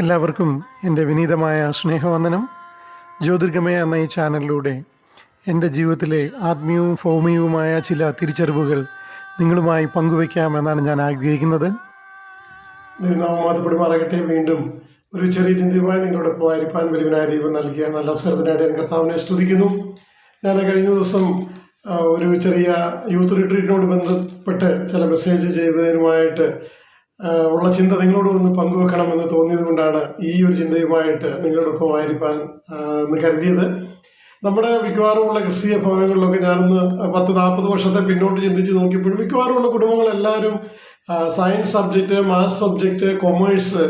എല്ലാവർക്കും എന്റെ വിനീതമായ സ്നേഹവന്ദനം. ജ്യോതിർഗമയ എന്ന ഈ ചാനലിലൂടെ എന്റെ ജീവിതത്തിലെ ആത്മീയവും ഭൗമികവുമായ ചില തിരിച്ചറിവുകൾ നിങ്ങളുമായി പങ്കുവയ്ക്കാമെന്നാണ് ഞാൻ ആഗ്രഹിക്കുന്നത്. മാതപ്പെടുമാറാകട്ടെ വീണ്ടും ഒരു ചെറിയ ചിന്തയുമായി നിങ്ങളുടെ പോയിരിപ്പാൻ വലിയ ദൈവം നൽകിയ നല്ല അവസരത്തിനായിട്ട് ഞാൻ കർത്താവിനെ സ്തുതിക്കുന്നു. ഞാൻ കഴിഞ്ഞ ദിവസം ഒരു ചെറിയ യൂത്ത് റിട്രീറ്റിനോട് ബന്ധപ്പെട്ട് ചില മെസ്സേജ് ചെയ്തതിനുമായിട്ട് ഉള്ള ചിന്ത നിങ്ങളോട് ഒന്ന് പങ്കുവെക്കണമെന്ന് തോന്നിയത് കൊണ്ടാണ് ഈ ഒരു ചിന്തയുമായിട്ട് നിങ്ങളോടൊപ്പം ആയിരിക്കാൻ എന്ന് കരുതിയത്. നമ്മുടെ മിക്കവാറുമുള്ള ക്രിസ്തീയ ഭവനങ്ങളിലൊക്കെ ഞാനൊന്ന് പത്ത് നാൽപ്പത് വർഷത്തെ പിന്നോട്ട് ചിന്തിച്ച് നോക്കിയപ്പോഴും മിക്കവാറുമുള്ള കുടുംബങ്ങളെല്ലാവരും science subject maths subject commerce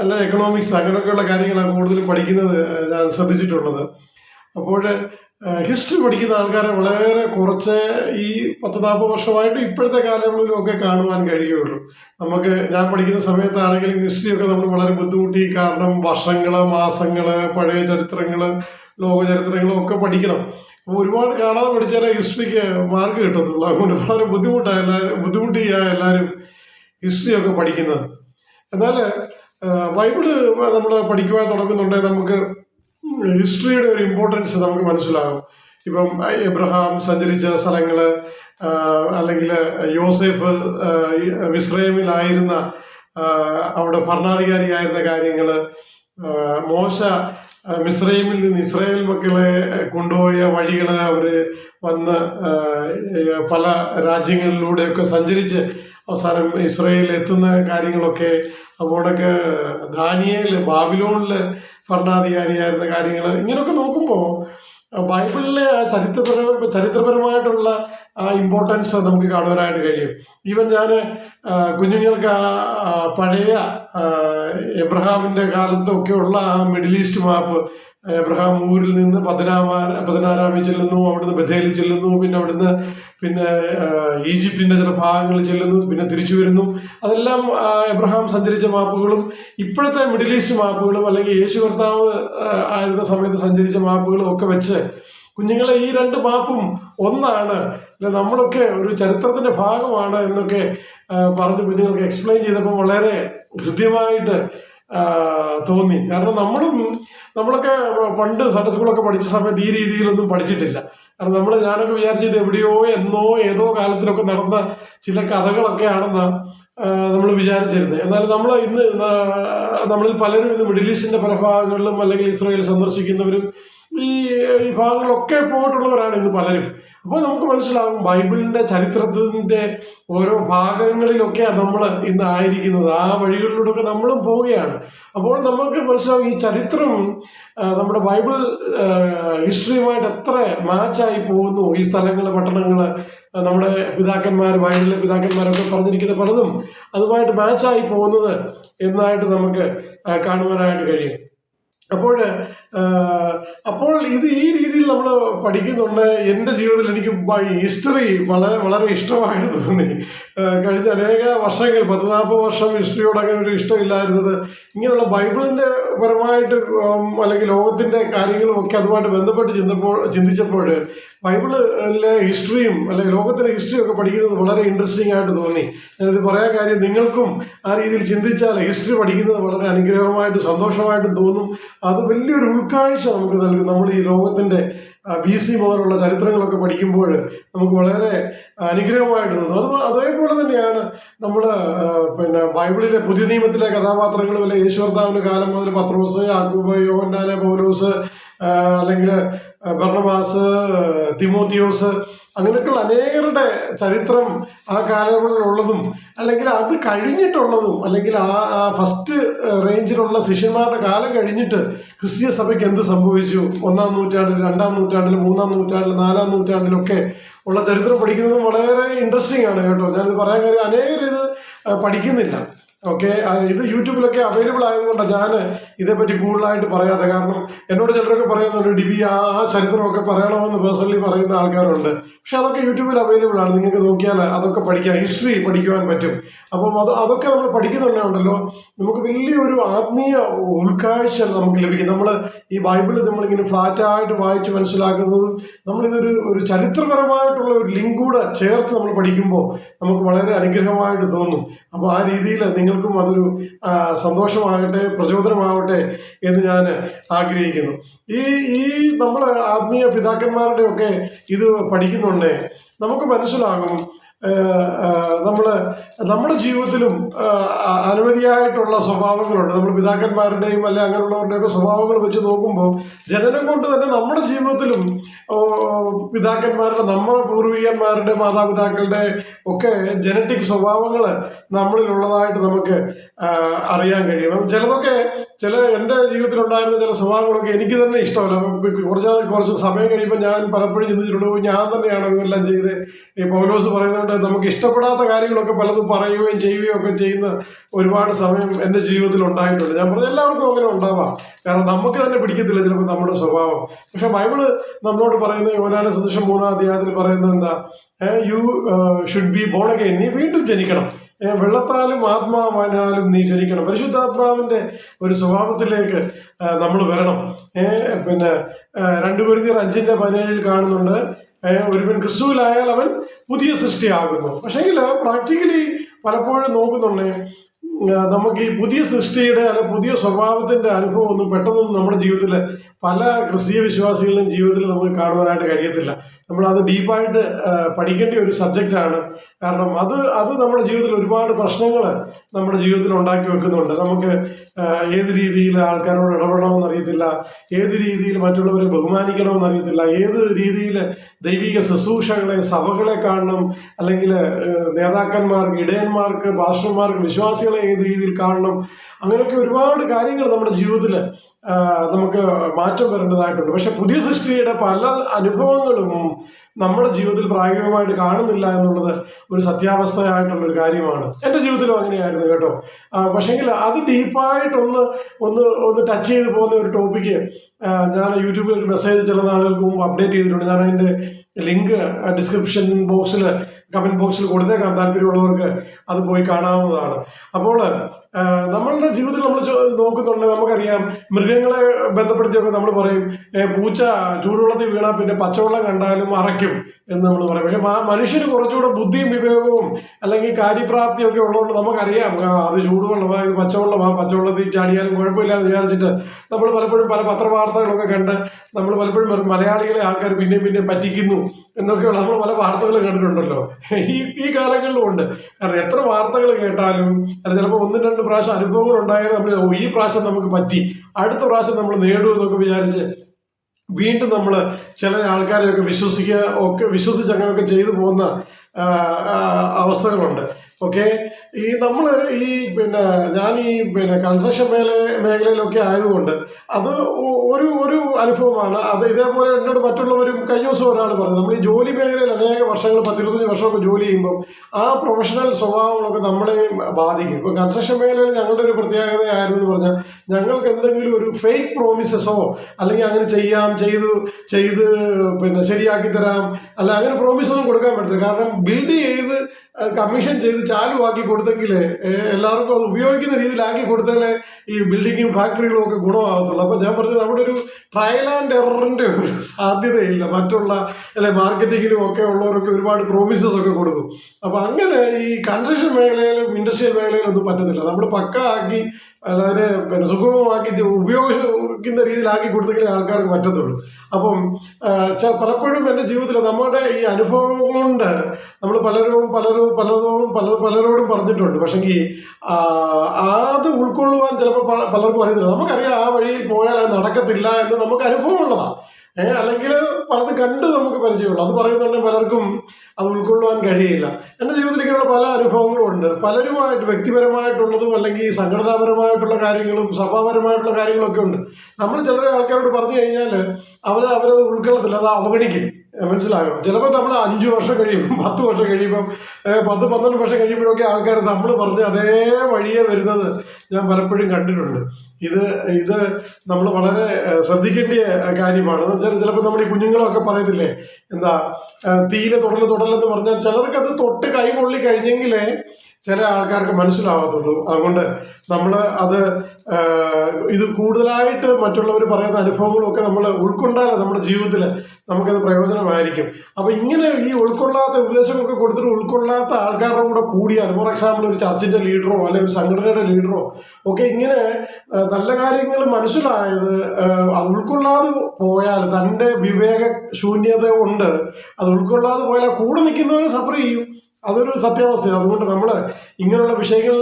അല്ല എക്കണോമിക്സ് അങ്ങനെയൊക്കെയുള്ള കാര്യങ്ങളാണ് കൂടുതലും പഠിക്കുന്നത് ഞാൻ ശ്രദ്ധിച്ചിട്ടുള്ളത്. അപ്പോൾ ഹിസ്റ്ററി പഠിക്കുന്ന ആൾക്കാരെ വളരെ കുറച്ച് ഈ പത്ത് നാൽപ്പത് വർഷമായിട്ട് ഇപ്പോഴത്തെ കാലങ്ങളിലും ഒക്കെ കാണുവാൻ കഴിയുള്ളൂ നമുക്ക് ഞാൻ പഠിക്കുന്ന സമയത്താണെങ്കിലും ഹിസ്റ്ററിയൊക്കെ നമ്മൾ വളരെ ബുദ്ധിമുട്ടി കാരണം വർഷങ്ങൾ മാസങ്ങൾ പഴയ ചരിത്രങ്ങൾ ലോക ചരിത്രങ്ങളും ഒക്കെ പഠിക്കണം. അപ്പോൾ ഒരുപാട് കാണാതെ പഠിച്ചാലേ ഹിസ്റ്ററിക്ക് മാർക്ക് കിട്ടത്തുള്ളൂ. അതുകൊണ്ട് വളരെ ബുദ്ധിമുട്ടാണ് എല്ലാവരും ബുദ്ധിമുട്ടിയാണ് എല്ലാവരും ഹിസ്റ്ററിയൊക്കെ പഠിക്കുന്നത്. എന്നാൽ ബൈബിൾ നമ്മൾ പഠിക്കുവാൻ തുടങ്ങുന്നുണ്ടെങ്കിൽ നമുക്ക് ഹിസ്റ്ററിയുടെ ഒരു ഇമ്പോർട്ടൻസ് നമുക്ക് മനസ്സിലാകും. ഇപ്പം എബ്രഹാം സഞ്ചരിച്ച സ്ഥലങ്ങൾ അല്ലെങ്കിൽ യോസെഫ് മിസ്രൈമിലായിരുന്ന അവിടെ ഭരണാധികാരിയായിരുന്ന കാര്യങ്ങൾ മോശ മിസ്രൈമിൽ നിന്ന് ഇസ്രായേൽ മക്കളെ കൊണ്ടുപോയ വഴികൾ അവർ വന്ന് പല രാജ്യങ്ങളിലൂടെയൊക്കെ സഞ്ചരിച്ച് അവസാനം ഇസ്രയേലിൽ എത്തുന്ന കാര്യങ്ങളൊക്കെ അവിടെയൊക്കെ ദാനിയേൽ ബാബിലോണിൽ ഭരണാധികാരിയായിരുന്ന കാര്യങ്ങൾ ഇങ്ങനെയൊക്കെ നോക്കുമ്പോൾ ബൈബിളിലെ ആ ചരിത്രപര ചരിത്രപരമായിട്ടുള്ള ആ ഇമ്പോർട്ടൻസ് നമുക്ക് കാണുവാനായിട്ട് കഴിയും. ഈവൻ ഞാൻ കുഞ്ഞുങ്ങൾക്ക് പഴയ എബ്രഹാമിന്റെ കാലത്തൊക്കെയുള്ള ആ മിഡിൽ ഈസ്റ്റ് മാപ്പ് എബ്രഹാം ഊരിൽ നിന്ന് പതിനാമാ പതിനാറാമിൽ ചെല്ലുന്നു അവിടുന്ന് ബഥേലിൽ ചെല്ലുന്നു പിന്നെ അവിടുന്ന് പിന്നെ ഈജിപ്തിന്റെ ചില ഭാഗങ്ങളിൽ ചെല്ലുന്നു പിന്നെ തിരിച്ചു വരുന്നു. അതെല്ലാം എബ്രഹാം സഞ്ചരിച്ച മാപ്പുകളും ഇപ്പോഴത്തെ മിഡിൽ ഈസ്റ്റ് മാപ്പുകളും അല്ലെങ്കിൽ യേശു കർത്താവ് ആയിരുന്ന സമയത്ത് സഞ്ചരിച്ച മാപ്പുകളും ഒക്കെ വെച്ച് കുഞ്ഞുങ്ങളെ ഈ രണ്ട് മാപ്പും ഒന്നാണ്. അല്ലെ നമ്മളൊക്കെ ഒരു ചരിത്രത്തിന്റെ ഭാഗമാണ് എന്നൊക്കെ പറഞ്ഞ് കുഞ്ഞുങ്ങൾക്ക് എക്സ്പ്ലെയിൻ ചെയ്തപ്പോൾ വളരെ ഹൃദ്യമായിട്ട് തോന്നി. കാരണം നമ്മളും നമ്മളൊക്കെ പണ്ട് സൺഡേ സ്കൂളൊക്കെ പഠിച്ച സമയത്ത് ഈ രീതിയിലൊന്നും പഠിച്ചിട്ടില്ല. കാരണം നമ്മൾ ഞാനൊക്കെ വിചാരിച്ചത് എവിടെയോ എന്നോ ഏതോ കാലത്തിലൊക്കെ നടന്ന ചില കഥകളൊക്കെ ആണെന്ന് നമ്മൾ വിചാരിച്ചിരുന്നത്. എന്നാൽ നമ്മൾ ഇന്ന് നമ്മളിൽ പലരും ഇന്ന് മിഡിൽ ഈസ്റ്റിന്റെ പല ഭാഗങ്ങളിലും അല്ലെങ്കിൽ ഇസ്രായേൽ സന്ദർശിക്കുന്നവരും ഈ വിഭാഗങ്ങളൊക്കെ ഭാഗങ്ങളൊക്കെ പോയിട്ടുള്ളവരാണ് ഇന്ന് പലരും. അപ്പോൾ നമുക്ക് മനസ്സിലാവും ബൈബിളിന്റെ ചരിത്രത്തിന്റെ ഓരോ ഭാഗങ്ങളിലൊക്കെയാണ് നമ്മൾ ഇന്ന് ആയിരിക്കുന്നത്. ആ വഴികളിലൂടെയൊക്കെ നമ്മളും പോവുകയാണ്. അപ്പോൾ നമുക്ക് മനസ്സിലാവും ഈ ചരിത്രം നമ്മുടെ ബൈബിൾ ഹിസ്റ്ററിയുമായിട്ട് എത്ര മാച്ചായി പോകുന്നു. ഈ സ്ഥലങ്ങൾ പട്ടണങ്ങൾ നമ്മുടെ പിതാക്കന്മാർ ബൈബിളിലെ പിതാക്കന്മാരൊക്കെ പറഞ്ഞിരിക്കുന്ന പലതും അതുമായിട്ട് മാച്ചായി പോകുന്നത് എന്നായിട്ട് നമുക്ക് കാണുവാനായിട്ട് കഴിയും. അപ്പോൾ അപ്പോൾ ഇത് ഈ രീതിയിൽ നമ്മൾ പഠിക്കുന്നുണ്ട്. എന്റെ ജീവിതത്തിൽ എനിക്ക് ഹിസ്റ്ററി വളരെ വളരെ ഇഷ്ടമായിട്ട് തോന്നി. കഴിഞ്ഞ അനേക വർഷങ്ങൾ പത്ത് നാൽപ്പത് വർഷം ഹിസ്റ്ററിയോട് അങ്ങനെ ഒരു ഇഷ്ടമില്ലായിരുന്നത്. ഇങ്ങനെയുള്ള ബൈബിളിന്റെ പരമായിട്ട് അല്ലെങ്കിൽ ലോകത്തിന്റെ കാര്യങ്ങളും ഒക്കെ അതുമായിട്ട് ബന്ധപ്പെട്ട് ചിന്തപ്പോൾ ചിന്തിച്ചപ്പോൾ ബൈബിളിലെ ഹിസ്റ്ററിയും അല്ലെങ്കിൽ ലോകത്തിന്റെ ഹിസ്റ്ററിയും ഒക്കെ പഠിക്കുന്നത് വളരെ ഇൻട്രസ്റ്റിംഗ് ആയിട്ട് തോന്നി. ഞാനിത് പറയാൻ കാര്യം നിങ്ങൾക്കും ആ രീതിയിൽ ചിന്തിച്ചാൽ ഹിസ്റ്ററി പഠിക്കുന്നത് വളരെ അനുഗ്രഹമായിട്ട് സന്തോഷമായിട്ടും തോന്നും. അത് വലിയൊരു ഉൾക്കാഴ്ച നമുക്ക് നൽകും. നമ്മൾ ഈ ലോകത്തിന്റെ ബി സി മുതലുള്ള ചരിത്രങ്ങളൊക്കെ പഠിക്കുമ്പോൾ നമുക്ക് വളരെ അനുഗ്രഹമായിട്ട് തോന്നും. അത് അതേപോലെ തന്നെയാണ് നമ്മൾ പിന്നെ ബൈബിളിലെ പുതിയ നിയമത്തിലെ കഥാപാത്രങ്ങൾ വല്ല യേശുവർത്താവിന്റെ കാലം മുതൽ പത്രോസ് യാക്കൂബ് യോഹന്നാന പൗലോസ് അല്ലെങ്കിൽ ബർണബാസ് തിമോത്തിയോസ് അങ്ങനെയൊക്കെയുള്ള അനേകരുടെ ചരിത്രം ആ കാലങ്ങളിലുള്ളതും അല്ലെങ്കിൽ അത് കഴിഞ്ഞിട്ടുള്ളതും അല്ലെങ്കിൽ ആ ആ ഫസ്റ്റ് റേഞ്ചിലുള്ള ശിഷ്യന്മാരുടെ കാലം കഴിഞ്ഞിട്ട് ക്രിസ്തീയ സഭയ്ക്ക് എന്ത് സംഭവിച്ചു? ഒന്നാം നൂറ്റാണ്ടിൽ രണ്ടാം നൂറ്റാണ്ടിൽ മൂന്നാം നൂറ്റാണ്ടിൽ നാലാം നൂറ്റാണ്ടിലൊക്കെ ഉള്ള ചരിത്രം പഠിക്കുന്നത് വളരെ ഇൻട്രസ്റ്റിംഗ് ആണ് കേട്ടോ. ഞാനിത് പറയാൻ കാര്യം അനേകർ ഇത് പഠിക്കുന്നില്ല. ഓക്കെ ഇത് യൂട്യൂബിലൊക്കെ അവൈലബിൾ ആയതുകൊണ്ടാണ് ഞാൻ ഇതേപ്പറ്റി കൂടുതലായിട്ട് പറയാതെ. കാരണം എന്നോട് ചിലരൊക്കെ പറയുന്നുണ്ട് ഡിബി ആ ചരിത്രമൊക്കെ പറയണമെന്ന് പേഴ്സണലി പറയുന്ന ആൾക്കാരുണ്ട്. പക്ഷെ അതൊക്കെ യൂട്യൂബിൽ അവൈലബിൾ ആണ്. നിങ്ങൾക്ക് നോക്കിയാൽ അതൊക്കെ പഠിക്കാം. ഹിസ്റ്ററി പഠിക്കുവാൻ പറ്റും. അപ്പം അത് അതൊക്കെ നമ്മൾ പഠിക്കുന്നുണ്ടല്ലോ നമുക്ക് വലിയൊരു ആത്മീയ ഉൾക്കാഴ്ച നമുക്ക് ലഭിക്കും. നമ്മൾ ഈ ബൈബിൾ നമ്മളിങ്ങനെ ഫ്ലാറ്റായിട്ട് വായിച്ച് മനസ്സിലാക്കുന്നതും നമ്മളിതൊരു ഒരു ചരിത്രപരമായിട്ടുള്ള ഒരു ലിങ്ക് കൂടെ ചേർത്ത് നമ്മൾ പഠിക്കുമ്പോൾ നമുക്ക് വളരെ അനുഗ്രഹമായിട്ട് തോന്നും. അപ്പോൾ ആ രീതിയിൽ നിങ്ങൾ നിങ്ങൾക്കും അതൊരു സന്തോഷമാകട്ടെ പ്രചോദനമാവട്ടെ എന്ന് ഞാൻ ആഗ്രഹിക്കുന്നു. ഈ ഈ നമ്മൾ ആത്മീയ പിതാക്കന്മാരുടെ ഒക്കെ ഇത് പഠിക്കുന്നുണ്ടേ. നമുക്ക് മനസ്സിലാകും നമ്മൾ നമ്മുടെ ജീവിതത്തിലും അനവധിയായിട്ടുള്ള സ്വഭാവങ്ങളുണ്ട്. നമ്മൾ പിതാക്കന്മാരുടെയും അല്ലെ അങ്ങനെയുള്ളവരുടെയൊക്കെ സ്വഭാവങ്ങൾ വെച്ച് നോക്കുമ്പോൾ ജനനം കൊണ്ട് തന്നെ നമ്മുടെ ജീവിതത്തിലും പിതാക്കന്മാരുടെ നമ്മുടെ പൂർവികന്മാരുടെ മാതാപിതാക്കളുടെ ഒക്കെ ജനറ്റിക് സ്വഭാവങ്ങൾ നമ്മളിലുള്ളതായിട്ട് നമുക്ക് അറിയാൻ കഴിയും. അത് ചിലതൊക്കെ ചില എന്റെ ജീവിതത്തിലുണ്ടായിരുന്ന ചില സ്വഭാവങ്ങളൊക്കെ എനിക്ക് തന്നെ ഇഷ്ടമല്ല. കുറച്ച് കുറച്ച് സമയം കഴിയുമ്പോൾ ഞാൻ പലപ്പോഴും ചിന്തിച്ചിട്ടുണ്ട് "ഓ, ഞാൻ തന്നെയാണ് ഇതെല്ലാം ചെയ്ത് ഈ പൗലോസ് പറയുന്നതുകൊണ്ട് നമുക്ക് ഇഷ്ടപ്പെടാത്ത കാര്യങ്ങളൊക്കെ പലതും പറയുകയും ചെയ്യുകയും ഒക്കെ ചെയ്യുന്ന ഒരുപാട് സമയം എന്റെ ജീവിതത്തിൽ ഉണ്ടായിട്ടുണ്ട്. ഞാൻ പറഞ്ഞു എല്ലാവർക്കും അങ്ങനെ ഉണ്ടാവാം. കാരണം നമുക്ക് തന്നെ പിടിക്കത്തില്ല ചിലപ്പോൾ നമ്മുടെ സ്വഭാവം. പക്ഷെ ബൈബിൾ നമ്മളോട് പറയുന്ന യോനാന സുദൃശം മൂന്നാം അധ്യായത്തിൽ പറയുന്നത് എന്താ you should be born again നീ വീണ്ടും ജനിക്കണം. വെള്ളത്താലും ആത്മാവാനാലും നീ ജനിക്കണം പരിശുദ്ധാത്മാവിന്റെ ഒരു സ്വഭാവത്തിലേക്ക് നമ്മൾ വരണം. പിന്നെ രണ്ടു പേരുന്നീർ അഞ്ചിന്റെ പതിനേഴിൽ കാണുന്നുണ്ട്. ഒരുവൻ ക്രിസ്തുവിലായാൽ അവൻ പുതിയ സൃഷ്ടിയാകുന്നു. പക്ഷേങ്കിൽ പ്രാക്ടിക്കലി പലപ്പോഴും നോക്കുന്നുണ്ടേ. നമുക്ക് ഈ പുതിയ സൃഷ്ടിയുടെ അല്ലെ പുതിയ സ്വഭാവത്തിന്റെ അനുഭവം ഒന്നും പെട്ടെന്നൊന്നും നമ്മുടെ ജീവിതത്തിൽ പല ക്രിസ്തീയ വിശ്വാസികളുടെയും ജീവിതത്തിൽ നമുക്ക് കാണുവാനായിട്ട് കഴിയത്തില്ല. നമ്മൾ അത് ഡീപ്പായിട്ട് പഠിക്കേണ്ട ഒരു സബ്ജക്റ്റ് ആണ്. കാരണം അത് അത് നമ്മുടെ ജീവിതത്തിൽ ഒരുപാട് പ്രശ്നങ്ങൾ നമ്മുടെ ജീവിതത്തിൽ ഉണ്ടാക്കി വെക്കുന്നുണ്ട്. നമുക്ക് ഏത് രീതിയിൽ ആൾക്കാരോട് ഇടപെടണമെന്ന് അറിയത്തില്ല ഏത് രീതിയിൽ മറ്റുള്ളവരെ ബഹുമാനിക്കണമെന്ന് അറിയത്തില്ല ഏത് രീതിയിൽ ദൈവിക ശുശ്രൂഷകളെ സഭകളെ കാണണം അല്ലെങ്കിൽ നേതാക്കന്മാർക്ക് ഇടയന്മാർക്ക് ഭാഷന്മാർക്ക് വിശ്വാസികളെ ഏത് രീതിയിൽ കാണണം? അങ്ങനെയൊക്കെ ഒരുപാട് കാര്യങ്ങൾ നമ്മുടെ ജീവിതത്തിൽ നമുക്ക് മാറ്റം വരേണ്ടതായിട്ടുണ്ട്. പക്ഷെ പുതിയ സൃഷ്ടിയുടെ പല അനുഭവങ്ങളും നമ്മുടെ ജീവിതത്തിൽ പ്രായോഗികമായിട്ട് കാണുന്നില്ല എന്നുള്ളത് ഒരു സത്യാവസ്ഥയായിട്ടുള്ള ഒരു കാര്യമാണ്. എന്റെ ജീവിതത്തിലും അങ്ങനെയായിരുന്നു കേട്ടോ. പക്ഷെങ്കിൽ അത് ഡീപ്പായിട്ടൊന്ന് ഒന്ന് ഒന്ന് ടച്ച് ചെയ്ത് പോകുന്ന ഒരു ടോപ്പിക്ക് ഞാൻ യൂട്യൂബിൽ ഒരു മെസ്സേജ് ചില നാളുകൾക്ക് മുമ്പ് അപ്ഡേറ്റ് ചെയ്തിട്ടുണ്ട്. ഞാൻ അതിന്റെ ലിങ്ക് ഡിസ്ക്രിപ്ഷൻ ബോക്സിൽ കമന്റ് ബോക്സിൽ കൊടുത്തേക്കാം താല്പര്യമുള്ളവർക്ക് അത് പോയി കാണാവുന്നതാണ്. അപ്പോൾ നമ്മളുടെ ജീവിതത്തിൽ നമ്മൾ നോക്കുന്നുണ്ട് നമുക്കറിയാം. മൃഗങ്ങളെ ബന്ധപ്പെടുത്തിയൊക്കെ നമ്മൾ പറയും പൂച്ച ചൂടുവെള്ളത്തിൽ വീണാൽ പിന്നെ പച്ചവെള്ളം കണ്ടാലും അറയ്ക്കും എന്ന് നമ്മൾ പറയും. പക്ഷെ മനുഷ്യന് കുറച്ചുകൂടെ ബുദ്ധിയും വിവേകവും അല്ലെങ്കിൽ കാര്യപ്രാപ്തിയൊക്കെ ഉള്ളതുകൊണ്ട് നമുക്കറിയാം അത് ചൂടുവെള്ളമാ ഇത് പച്ചവെള്ളമാ പച്ചവെള്ളത്തിൽ ചാടിയാലും കുഴപ്പമില്ല എന്ന് വിചാരിച്ചിട്ട് നമ്മൾ പലപ്പോഴും പല പത്രവാർത്തകളൊക്കെ കണ്ട് നമ്മൾ പലപ്പോഴും മലയാളികളെ ആൾക്കാർ പിന്നെയും പിന്നെയും പറ്റിക്കുന്നു എന്നൊക്കെയുള്ള നമ്മൾ പല വാർത്തകൾ കണ്ടിട്ടുണ്ടല്ലോ. ഈ ഈ കാലങ്ങളിലും ഉണ്ട്. കാരണം എത്ര വാർത്തകൾ കേട്ടാലും അല്ല ചിലപ്പോൾ ഒന്നും രണ്ട് പ്രാവശ്യം അനുഭവങ്ങൾ ഉണ്ടായാലും നമ്മൾ "ഓ, ഈ പ്രാവശ്യം നമുക്ക് പറ്റി. അടുത്ത പ്രാവശ്യം നമ്മൾ നേടൂ എന്നൊക്കെ വിചാരിച്ച് വീണ്ടും നമ്മൾ ചില ആൾക്കാരെയൊക്കെ വിശ്വസിക്കുക ഒക്കെ വിശ്വസിച്ച് അങ്ങനെയൊക്കെ ചെയ്തു പോകുന്ന അവസ്ഥകളുണ്ട്. ഓക്കെ ഈ നമ്മൾ ഈ പിന്നെ ഞാൻ ഈ പിന്നെ കൺസ്ട്രക്ഷൻ മേഖല മേഖലയിലൊക്കെ ആയതുകൊണ്ട് അത് ഒരു ഒരു അനുഭവമാണ്. അത് ഇതേപോലെ എന്നോട് മറ്റുള്ളവരും കഴിഞ്ഞ ദിവസം ഒരാൾ പറഞ്ഞു നമ്മൾ ഈ ജോലി മേഖലയിൽ അനേക വർഷങ്ങൾ പത്തിരുപത്തഞ്ച് വർഷമൊക്കെ ജോലി ചെയ്യുമ്പോൾ ആ പ്രൊഫഷണൽ സ്വഭാവങ്ങളൊക്കെ നമ്മളെ ബാധിക്കും. ഇപ്പോൾ കൺസ്ട്രക്ഷൻ മേഖലയിൽ ഞങ്ങളുടെ ഒരു പ്രത്യേകതയായിരുന്നു എന്ന് പറഞ്ഞാൽ ഞങ്ങൾക്ക് എന്തെങ്കിലും ഒരു ഫേക്ക് പ്രോമിസസോ അല്ലെങ്കിൽ അങ്ങനെ ചെയ്യാം ചെയ്തു ചെയ്ത് പിന്നെ ശരിയാക്കി തരാം അല്ല അങ്ങനെ പ്രോമിസ് ഒന്നും കൊടുക്കാൻ പറ്റത്തില്ല. കാരണം ബിൽഡ് ചെയ്ത് കമ്മീഷൻ ചെയ്ത് ചാലുവാക്കി കൊടുത്തെങ്കിൽ എല്ലാവർക്കും അത് ഉപയോഗിക്കുന്ന രീതിയിലാക്കി കൊടുത്താലേ ഈ ബിൽഡിങ്ങും ഫാക്ടറികളും ഒക്കെ ഗുണമാകത്തുള്ളൂ. അപ്പോൾ ഞാൻ പറഞ്ഞത് അവിടെ ഒരു ട്രയൽ ആൻഡ് എററിന്റെ ഒരു സാധ്യതയില്ല. മറ്റുള്ള അല്ലെ മാർക്കറ്റിങ്ങിലും ഒക്കെ ഉള്ളവരൊക്കെ ഒരുപാട് പ്രോമിസസ് ഒക്കെ കൊടുക്കും. അപ്പോൾ അങ്ങനെ ഈ കൺസ്ട്രക്ഷൻ മേഖലയിലും ഇൻഡസ്ട്രിയൽ മേഖലയിലും ഒന്നും പറ്റത്തില്ല. നമ്മൾ പക്ക ആക്കി അല്ലാതെ പിന്നെ സുഗമമാക്കി ഉപയോഗിക്കുന്ന രീതിയിലാക്കി കൊടുത്തെങ്കിലേ ആൾക്കാർക്ക് പറ്റത്തുള്ളൂ. അപ്പം പലപ്പോഴും എന്റെ ജീവിതത്തിൽ നമ്മുടെ ഈ അനുഭവം കൊണ്ട് നമ്മൾ പലരും പലരും പലതോടും പല പലരോടും പറഞ്ഞിട്ടുണ്ട്. പക്ഷെങ്കിൽ അത് ഉൾക്കൊള്ളുവാൻ ചിലപ്പോൾ പലർക്കും അറിയത്തില്ല. നമുക്കറിയാം ആ വഴിയിൽ പോയാൽ അത് നടക്കത്തില്ല എന്ന് നമുക്ക് അനുഭവമുള്ളതാണ് അല്ലെങ്കിൽ പലത് കണ്ട് നമുക്ക് പരിചയമുള്ളൂ അത് പറയുന്നുണ്ടെങ്കിൽ പലർക്കും അത് ഉൾക്കൊള്ളുവാൻ കഴിയില്ല. എന്റെ ജീവിതത്തിൽ ഇങ്ങനെയുള്ള പല അനുഭവങ്ങളും ഉണ്ട്. പലരുമായിട്ട് വ്യക്തിപരമായിട്ടുള്ളതും അല്ലെങ്കിൽ സംഘടനാപരമായിട്ടുള്ള കാര്യങ്ങളും സഭാപരമായിട്ടുള്ള കാര്യങ്ങളൊക്കെ ഉണ്ട്. നമ്മൾ ചില ആൾക്കാരോട് പറഞ്ഞു കഴിഞ്ഞാൽ അവർ അവരത് ഉൾക്കൊള്ളത്തില്ല അത് അവഗണിക്കും. മനസ്സിലായോ? ചിലപ്പോൾ നമ്മൾ അഞ്ച് വർഷം കഴിയുമ്പം പത്ത് വർഷം കഴിയുമ്പം പത്ത് പന്ത്രണ്ട് വർഷം കഴിയുമ്പോഴൊക്കെ ആൾക്കാർ നമ്മൾ പറഞ്ഞ അതേ വഴിയെ വരുന്നത് ഞാൻ പലപ്പോഴും കണ്ടിട്ടുണ്ട്. ഇത് ഇത് നമ്മൾ വളരെ ശ്രദ്ധിക്കേണ്ട കാര്യമാണ്. എന്നുവെച്ചാൽ ചിലപ്പോൾ നമ്മൾ ഈ കുഞ്ഞുങ്ങളൊക്കെ പറയത്തില്ലേ? എന്താ തീയിലെ തുടൽ തുടലെന്ന് പറഞ്ഞാൽ ചിലർക്ക് അത് തൊട്ട് കൈ കൊള്ളി കഴിഞ്ഞെങ്കിലേ ചില ആൾക്കാർക്ക് മനസ്സിലാവത്തുള്ളൂ. അതുകൊണ്ട് നമ്മൾ അത് ഇത് കൂടുതലായിട്ട് മറ്റുള്ളവർ പറയുന്ന അനുഭവങ്ങളൊക്കെ നമ്മൾ ഉൾക്കൊണ്ടാലേ നമ്മുടെ ജീവിതത്തിൽ നമുക്കത് പ്രയോജനമായിരിക്കും. അപ്പൊ ഇങ്ങനെ ഈ ഉൾക്കൊള്ളാത്ത ഉപദേശങ്ങളൊക്കെ കൊടുത്തിട്ട് ഉൾക്കൊള്ളാത്ത ആൾക്കാരുടെ കൂടെ കൂടിയാൽ ഫോർ എക്സാമ്പിൾ ഒരു ചർച്ചിന്റെ ലീഡറോ അല്ലെങ്കിൽ ഒരു സംഘടനയുടെ ലീഡറോ ഒക്കെ ഇങ്ങനെ നല്ല കാര്യങ്ങൾ മനസ്സിലായത് അത് ഉൾക്കൊള്ളാതെ പോയാൽ തന്റെ വിവേക ശൂന്യത കൊണ്ട് അത് ഉൾക്കൊള്ളാതെ പോയാൽ കൂടെ നിൽക്കുന്നവരെ സഫർ ചെയ്യും. അതൊരു സത്യാവസ്ഥയാണ് അതുകൊണ്ട് നമ്മൾ ഇങ്ങനെയുള്ള വിഷയങ്ങൾ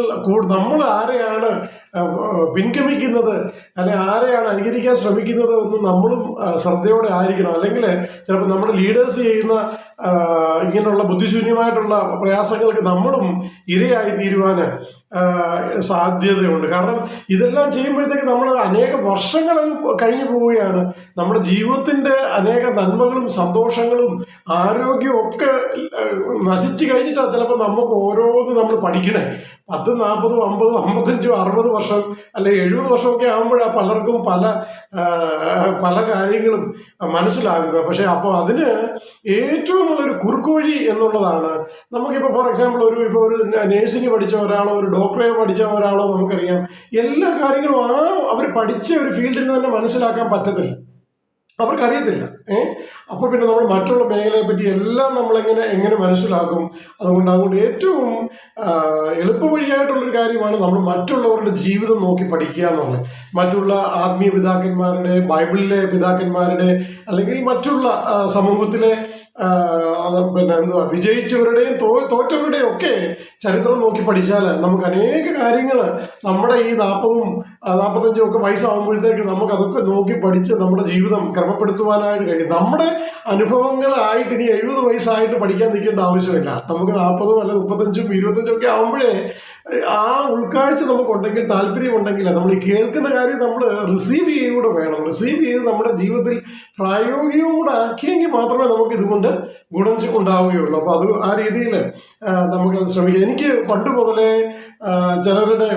നമ്മൾ ആരെയാണ് പിൻഗമിക്കുന്നത് അല്ലെ ആരെയാണ് അനുകരിക്കാൻ ശ്രമിക്കുന്നത് എന്ന് നമ്മളും ശ്രദ്ധയോടെ ആയിരിക്കണം. അല്ലെങ്കിൽ ചിലപ്പോൾ നമ്മുടെ ലീഡേഴ്സ് ചെയ്യുന്ന ഇങ്ങനെയുള്ള ബുദ്ധിശൂന്യമായിട്ടുള്ള പ്രയാസങ്ങൾക്ക് നമ്മളും ഇരയായി തീരുവാന് സാധ്യതയുണ്ട്. കാരണം ഇതെല്ലാം ചെയ്യുമ്പോഴത്തേക്ക് നമ്മൾ അനേക വർഷങ്ങൾ കഴിഞ്ഞു പോവുകയാണ്. നമ്മുടെ ജീവിതത്തിന്റെ അനേക നന്മകളും സന്തോഷങ്ങളും ആരോഗ്യവും ഒക്കെ നശിച്ചു കഴിഞ്ഞിട്ടാണ് ചിലപ്പോൾ നമുക്ക് ഓരോന്ന് നമ്മൾ പഠിക്കണേ. പത്തും നാൽപ്പതും അമ്പതും അമ്പത്തഞ്ചും അറുപത് അല്ലെ എഴുപത് വർഷമൊക്കെ ആകുമ്പോഴാണ് പലർക്കും പല പല കാര്യങ്ങളും മനസ്സിലാകുന്നത്. പക്ഷെ അപ്പോൾ അതിന് ഏറ്റവും നല്ലൊരു കുറുക്കുവഴി എന്നുള്ളതാണ്. നമുക്കിപ്പോൾ ഫോർ എക്സാമ്പിൾ ഒരു ഇപ്പോൾ ഒരു നേഴ്സിംഗ് പഠിച്ച ഒരാളോ ഒരു ഡോക്ടറെ പഠിച്ച ഒരാളോ നമുക്കറിയാം. എല്ലാ കാര്യങ്ങളും ആ അവർ പഠിച്ച ഒരു ഫീൽഡിൽ തന്നെ മനസ്സിലാക്കാൻ പറ്റത്തില്ല. അവർക്കറിയത്തില്ല. ഏ? അപ്പോൾ പിന്നെ നമ്മൾ മറ്റുള്ള മേഖലയെ പറ്റി എല്ലാം നമ്മളെങ്ങനെ എങ്ങനെ മനസ്സിലാക്കും? അതുകൊണ്ട് അതുകൊണ്ട് ഏറ്റവും എളുപ്പ എളുപ്പവഴിയായിട്ടുള്ളൊരു കാര്യമാണ് നമ്മൾ മറ്റുള്ളവരുടെ ജീവിതം നോക്കി പഠിക്കുക എന്നുള്ളത്. മറ്റുള്ള ആത്മീയ പിതാക്കന്മാരുടെ ബൈബിളിലെ പിതാക്കന്മാരുടെ അല്ലെങ്കിൽ മറ്റുള്ള സമൂഹത്തിലെ പിന്നെ എന്തുവാ വിജയിച്ചവരുടെയും തോ തോറ്റവരുടെയും ഒക്കെ ചരിത്രം നോക്കി പഠിച്ചാൽ നമുക്ക് അനേക കാര്യങ്ങൾ നമ്മുടെ ഈ നാൽപ്പതും നാൽപ്പത്തഞ്ചും ഒക്കെ വയസ്സാകുമ്പോഴത്തേക്ക് നമുക്ക് അതൊക്കെ നോക്കി പഠിച്ച് നമ്മുടെ ജീവിതം ക്രമപ്പെടുത്തുവാനായിട്ട് കഴിയും. നമ്മുടെ അനുഭവങ്ങളായിട്ട് ഇനി എഴുപത് വയസ്സായിട്ട് പഠിക്കാൻ നിൽക്കേണ്ട ആവശ്യമില്ല. നമുക്ക് നാൽപ്പതും അല്ല മുപ്പത്തഞ്ചും ഇരുപത്തഞ്ചും ഒക്കെ ആകുമ്പോഴേ ആ ഉൾക്കാഴ്ച നമുക്കുണ്ടെങ്കിൽ താല്പര്യമുണ്ടെങ്കിൽ നമ്മൾ ഈ കേൾക്കുന്ന കാര്യം നമ്മൾ റിസീവ് ചെയ്യുകൂടെ വേണം. റിസീവ് ചെയ്ത് നമ്മുടെ ജീവിതത്തിൽ പ്രായോഗികവും കൂടെ ആക്കിയെങ്കിൽ മാത്രമേ നമുക്ക് ഇതുകൊണ്ട് ഗുണം ഉണ്ടാവുകയുള്ളൂ. അപ്പോൾ അത് ആ രീതിയിൽ നമുക്കത് ശ്രമിക്കാം. എനിക്ക് പണ്ട് മുതലേ ചിലരുടെ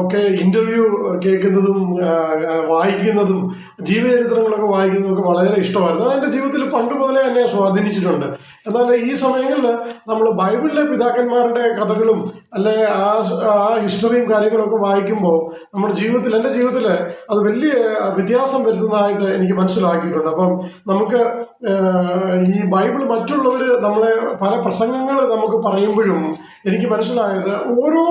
ഒക്കെ ഇന്റർവ്യൂ കേൾക്കുന്നതും വായിക്കുന്നതും ജീവചരിത്രങ്ങളൊക്കെ വായിക്കുന്നതും ഒക്കെ വളരെ ഇഷ്ടമായിരുന്നു. അത് എന്റെ ജീവിതത്തിൽ പണ്ട് മുതലേ എന്നെ സ്വാധീനിച്ചിട്ടുണ്ട്. എന്നാൽ ഈ സമയങ്ങളിൽ നമ്മൾ ബൈബിളിലെ പിതാക്കന്മാരുടെ കഥകളും അല്ലെ ആ ആ ഹിസ്റ്ററിയും കാര്യങ്ങളൊക്കെ വായിക്കുമ്പോൾ നമ്മുടെ ജീവിതത്തിൽ എന്റെ ജീവിതത്തിൽ അത് വലിയ വ്യത്യാസം വരുത്തുന്നതായിട്ട് എനിക്ക് മനസ്സിലാക്കിയിട്ടുണ്ട്. അപ്പം നമുക്ക് ഈ ബൈബിൾ മറ്റുള്ളവർ നമ്മളെ പല പ്രസംഗങ്ങൾ നമുക്ക് പറയുമ്പോഴും എനിക്ക് മനസ്സിലായത് ഓരോ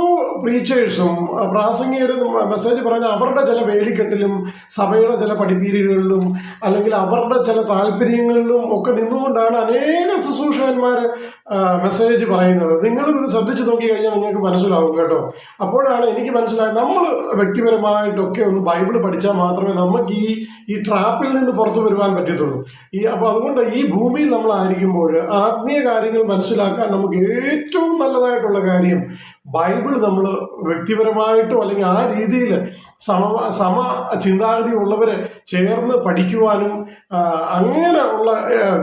പ്രീച്ചേഴ്സും പ്രാസംഗികരും മെസ്സേജ് പറഞ്ഞ അവരുടെ ചില വേലിക്കെട്ടിലും സഭയുടെ ചില പഠിപ്പീരുകളിലും അല്ലെങ്കിൽ അവരുടെ ചില താല്പര്യങ്ങളിലും ഒക്കെ നിന്നുകൊണ്ടാണ് അനേക ശുശ്രൂഷകന്മാർ മെസ്സേജ് പറയുന്നത്. നിങ്ങളും ഇത് ശ്രദ്ധിച്ചു നോക്കി കഴിഞ്ഞാൽ നിങ്ങൾക്ക് മനസ്സിലാവും കേട്ടോ. അപ്പോഴാണ് എനിക്ക് മനസ്സിലായത് നമ്മൾ വ്യക്തിപരമായിട്ടൊക്കെ ഒന്ന് ബൈബിൾ പഠിച്ചാൽ മാത്രമേ നമുക്ക് ഈ ഈ ട്രാപ്പിൽ നിന്ന് പുറത്തു വരുവാൻ പറ്റത്തുള്ളൂ. ഈ അപ്പോൾ അതുകൊണ്ട് ഈ ഭൂമിയിൽ നമ്മൾ ആയിരിക്കുമ്പോൾ ആത്മീയ കാര്യങ്ങൾ മനസ്സിലാക്കാൻ നമുക്ക് ഏറ്റവും നല്ലതായിട്ടുള്ള കാര്യം ബൈബിൾ നമ്മൾ വ്യക്തിപരമായിട്ടോ അല്ലെങ്കിൽ ആ രീതിയിൽ സമ സമ ചിന്താഗതി ഉള്ളവരെ ചേർന്ന് പഠിക്കുവാനും അങ്ങനെ ഉള്ള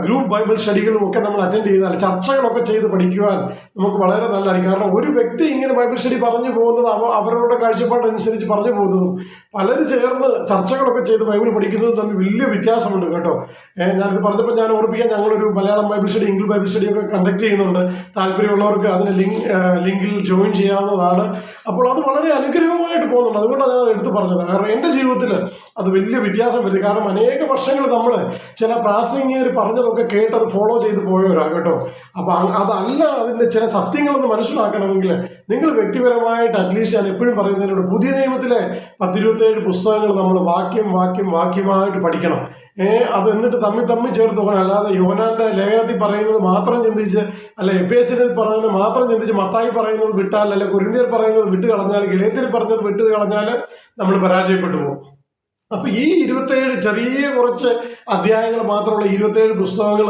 ഗ്രൂപ്പ് ബൈബിൾ സ്റ്റഡികളും ഒക്കെ നമ്മൾ അറ്റൻഡ് ചെയ്താൽ ചർച്ചകളൊക്കെ ചെയ്ത് പഠിക്കുവാൻ നമുക്ക് വളരെ നല്ലതായിരിക്കും. കാരണം ഒരു വ്യക്തി ഇങ്ങനെ ബൈബിൾ സ്റ്റഡി പറഞ്ഞു പോകുന്നത് അവ അവരവരുടെ കാഴ്ചപ്പാടനുസരിച്ച് പറഞ്ഞു പോകുന്നതും പലരും ചേർന്ന് ചർച്ചകളൊക്കെ ചെയ്ത് ബൈബിൾ പഠിക്കുന്നതും തമ്മിൽ വലിയ വ്യത്യാസമുണ്ട് കേട്ടോ. ഞാനിത് പറഞ്ഞപ്പോൾ ഞാൻ ഓർപ്പിക്കാൻ ഞങ്ങളൊരു Malayalam Bible study English Bible study ഒക്കെ കണ്ടക്ട് ചെയ്യുന്നുണ്ട്. താല്പര്യമുള്ളവർക്ക് അതിന് ലിങ്ക് ലിങ്കിൽ ജോയിൻ ചെയ്യാവുന്നതാണ്. അപ്പോൾ അത് വളരെ അനുഗ്രഹമായിട്ട് പോകുന്നുണ്ട്. അതുകൊണ്ടാണ് ഞാൻ അത് എടുത്തു പറഞ്ഞത്. കാരണം എന്റെ ജീവിതത്തിൽ അത് വലിയ വ്യത്യാസം വരുത്തി. കാരണം അനേക വർഷങ്ങൾ നമ്മൾ ചില പ്രാസംഗികർ പറഞ്ഞതൊക്കെ കേട്ട് അത് ഫോളോ ചെയ്ത് പോയവരാ കേട്ടോ. അപ്പം അതല്ല അതിന്റെ ചില സത്യങ്ങളൊന്ന് മനസ്സിലാക്കണമെങ്കിൽ നിങ്ങൾ വ്യക്തിപരമായിട്ട് അറ്റ്ലീസ്റ്റ് ഞാൻ എപ്പോഴും പറയുന്നതിനോട് പുതിയ നിയമത്തിലെ പത്തിരുപത്തേഴ് പുസ്തകങ്ങൾ നമ്മൾ വാക്യം വാക്യം വാക്യമായിട്ട് പഠിക്കണം. അത് എന്നിട്ട് തമ്മിൽ തമ്മിൽ ചേർത്ത് നോക്കണം. അല്ലാതെ യോനാന്റെ ലേഖനത്തിൽ പറയുന്നത് മാത്രം ചിന്തിച്ച് അല്ല എഫ് എസിന് പറയുന്നത് മാത്രം ചിന്തിച്ച് മത്തായി പറയുന്നത് വിട്ടാൽ അല്ലെ കുരിന്തിയർ പറയുന്നത് വിട്ട് കളഞ്ഞാൽ ഗലേത്തിൽ പറഞ്ഞത് വിട്ട് കളഞ്ഞാൽ നമ്മൾ പരാജയപ്പെട്ടു പോകും. അപ്പൊ ഈ ഇരുപത്തേഴ് ചെറിയ കുറച്ച് അധ്യായങ്ങൾ മാത്രമുള്ള ഇരുപത്തേഴ് പുസ്തകങ്ങൾ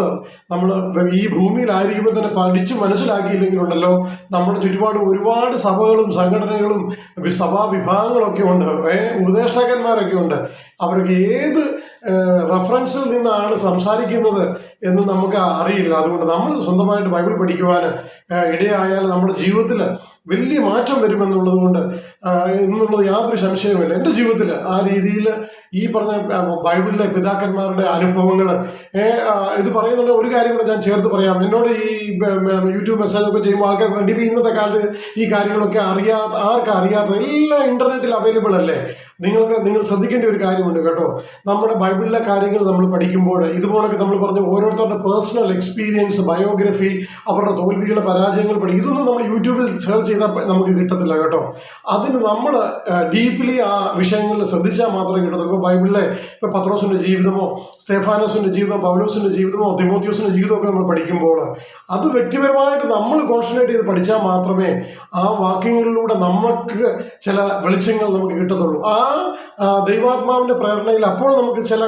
നമ്മൾ ഈ ഭൂമിയിലായിരിക്കുമ്പോൾ തന്നെ പഠിച്ച് മനസ്സിലാക്കിയില്ലെങ്കിലുണ്ടല്ലോ. നമ്മുടെ ചുറ്റുപാട് ഒരുപാട് സഭകളും സംഘടനകളും സഭാ വിഭാഗങ്ങളൊക്കെ ഉണ്ട്. ഉപദേഷ്ടാക്കന്മാരൊക്കെ ഉണ്ട്. അവർക്ക് ഏത് റഫറൻസിൽ നിന്നാണ് സംസാരിക്കുന്നത് എന്ന് നമുക്ക് അറിയില്ല. അതുകൊണ്ട് നമ്മൾ സ്വന്തമായിട്ട് ബൈബിൾ പഠിക്കുവാൻ ഇടയായാൽ നമ്മുടെ ജീവിതത്തിൽ വലിയ മാറ്റം വരുമെന്നുള്ളത് കൊണ്ട് എന്നുള്ളത് യാതൊരു സംശയവുമില്ല. എന്റെ ജീവിതത്തിൽ ആ രീതിയിൽ ഈ പറഞ്ഞ ബൈബിളിലെ പിതാക്കന്മാരുടെ അനുഭവങ്ങൾ ഇത് പറയുന്നുണ്ട്. ഒരു കാര്യം കൂടെ ഞാൻ ചേർത്ത് പറയാം. എന്നോട് ഈ യൂട്യൂബ് മെസ്സേജ് ഒക്കെ ചെയ്യുമ്പോൾ ആൾക്കാർ ഇന്നത്തെ കാലത്ത് ഈ കാര്യങ്ങളൊക്കെ അറിയാത്ത ആർക്കും അറിയാത്ത എല്ലാം ഇന്റർനെറ്റിൽ അവൈലബിൾ അല്ലേ? നിങ്ങൾക്ക് നിങ്ങൾ ശ്രദ്ധിക്കേണ്ട ഒരു കാര്യമുണ്ട് കേട്ടോ. നമ്മുടെ ബൈബിളിലെ കാര്യങ്ങൾ നമ്മൾ പഠിക്കുമ്പോൾ ഇതുപോലൊക്കെ നമ്മൾ പറഞ്ഞു ഓരോരുത്തരുടെ പേഴ്സണൽ എക്സ്പീരിയൻസ് ബയോഗ്രഫി അവരുടെ തോൽവികളെ പരാജയങ്ങൾ പഠിക്കും ഇതൊന്നും നമ്മൾ യൂട്യൂബിൽ സെർച്ച് ചെയ്താൽ നമുക്ക് കിട്ടത്തില്ല കേട്ടോ. അതിന് നമ്മൾ ഡീപ്ലി ആ വിഷയങ്ങളിൽ ശ്രദ്ധിച്ചാൽ മാത്രമേ കിട്ടത്തുള്ളൂ. ഇപ്പോൾ ബൈബിളിലെ ഇപ്പോൾ പത്രോസിന്റെ ജീവിതമോ സ്തേഫാനോസിന്റെ ജീവിതമോ പൗലോസിന്റെ ജീവിതമോ തിമോത്യോസിന്റെ ജീവിതമൊക്കെ നമ്മൾ പഠിക്കുമ്പോൾ അത് വ്യക്തിപരമായിട്ട് നമ്മൾ കോൺസെൻട്രേറ്റ് ചെയ്ത് പഠിച്ചാൽ മാത്രമേ ആ വാക്യങ്ങളിലൂടെ നമുക്ക് ചില വെളിച്ചങ്ങൾ നമുക്ക് കിട്ടത്തുള്ളൂ. ആ ദൈവാത്മാവിന്റെ പ്രേരണയിൽ അപ്പോൾ നമുക്ക് ചില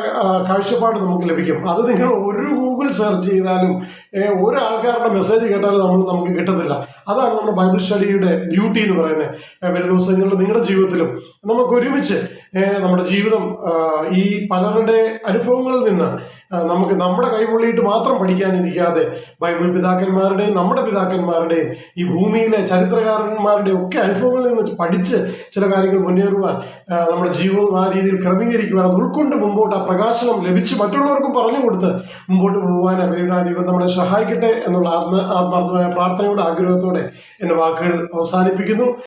കാഴ്ചപ്പാട് നമുക്ക് ലഭിക്കും. അത് നിങ്ങൾ ഒരു ഗൂഗിൾ സെർച്ച് ചെയ്താലും ഒരാൾക്കാരുടെ മെസ്സേജ് കേട്ടാലും നമ്മൾ നമുക്ക് കിട്ടത്തില്ല. അതാണ് നമ്മുടെ ബൈബിൾ സ്റ്റഡിയുടെ ഡ്യൂട്ടി എന്ന് പറയുന്നത്. വരും ദിവസങ്ങളിൽ നിങ്ങളുടെ ജീവിതത്തിലും നമുക്ക് ഒരുമിച്ച് നമ്മുടെ ജീവിതം ഈ പലരുടെ അനുഭവങ്ങളിൽ നിന്ന് നമുക്ക് നമ്മുടെ കൈപൊള്ളിയിട്ട് മാത്രം പഠിക്കാനിരിക്കാതെ ബൈബിൾ പിതാക്കന്മാരുടെയും നമ്മുടെ പിതാക്കന്മാരുടെയും ഈ ഭൂമിയിലെ ചരിത്രകാരന്മാരുടെയും ഒക്കെ അനുഭവങ്ങളിൽ നിന്ന് പഠിച്ച് ചില കാര്യങ്ങൾ മുന്നേറുവാൻ നമ്മുടെ ജീവിതം ആ രീതിയിൽ ക്രമീകരിക്കുവാൻ അത് ഉൾക്കൊണ്ട് മുമ്പോട്ട് ആ പ്രകാശനം ലഭിച്ച് മറ്റുള്ളവർക്കും പറഞ്ഞു കൊടുത്ത് മുമ്പോട്ട് പോകുവാൻ അവരുടെ ദൈവം നമ്മളെ സഹായിക്കട്ടെ എന്നുള്ള ആത്മ ആത്മാർത്ഥമായ പ്രാർത്ഥനയോടെ ആഗ്രഹത്തോടെ എന്റെ വാക്കുകൾ അവസാനിപ്പിക്കുന്നു.